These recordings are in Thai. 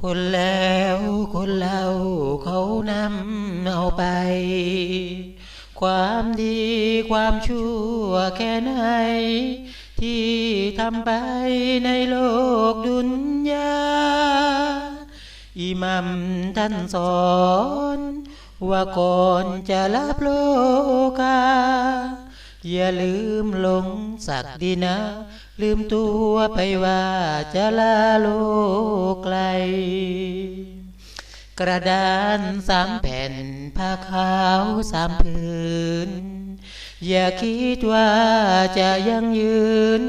คนแล้วคนเล่าเขานำเอาไป ความดีความชั่วแค่ไหน ที่ทำไปในโลกดุนยาอิมัมท่านสอน ว่าก่อนจะรับโลกา อย่าลืมลง สักดีนะ ลืมตัวไปว่าจะลาโลกไกล กระดานสามแผ่นผ้าขาวสามผืน อย่าคิดว่าจะยังยืน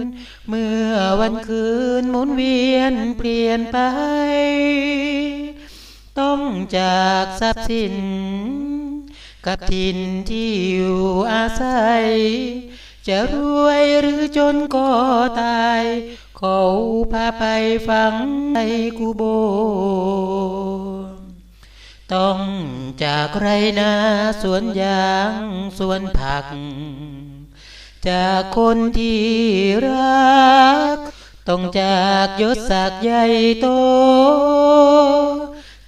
เมื่อวันคืนหมุนเวียนเปลี่ยนไป ต้องจากทรัพย์สินกับถิ่นที่อยู่อาศัย จะรวยหรือจนก็ตาย เขาพาไปฝังในกูโบ ต้องจากไรนาสวนยางสวนผัก จากคนที่รัก ต้องจากยศศักดิ์ใหญ่โต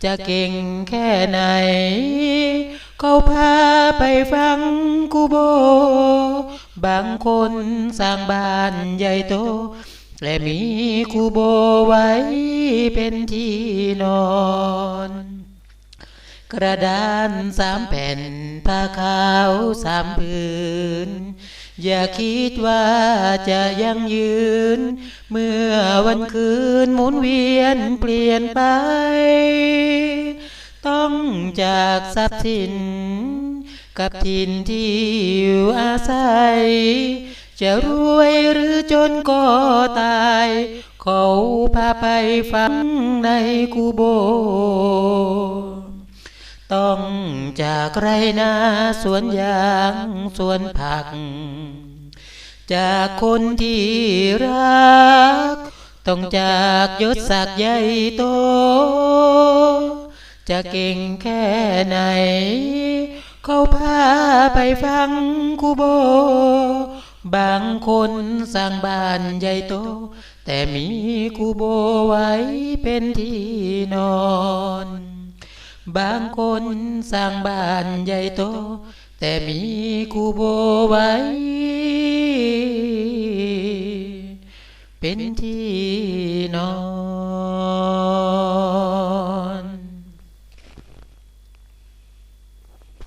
จะเก่งแค่ไหน เขาพาไปฟังกูโบ บางคนสร้างบ้านใหญ่โต และมีกูโบไว้เป็นที่นอน กระดานสามแผ่นผ้าขาวสามผืน อย่าคิดว่าจะยังยืน เมื่อวันคืนหมุนเวียนเปลี่ยนไป ต้องจากทรัพย์สิน กับถิ่นที่อยู่อาศัย จะรวยหรือจนก็ตาย เขาพาไปฝังในกูโบ ต้องจากไรนาสวนยางสวนผัก จากคนที่รัก ต้องจากยศศักดิ์ใหญ่โต จะเก่งแค่ไหน เขาพาไปฟังกูโบบางคนสร้างบ้านใหญ่โต แต่มีกูโบไว้เป็นที่นอน บางคนสร้างบ้านใหญ่โต แต่มีกูโบไว้ เป็นที่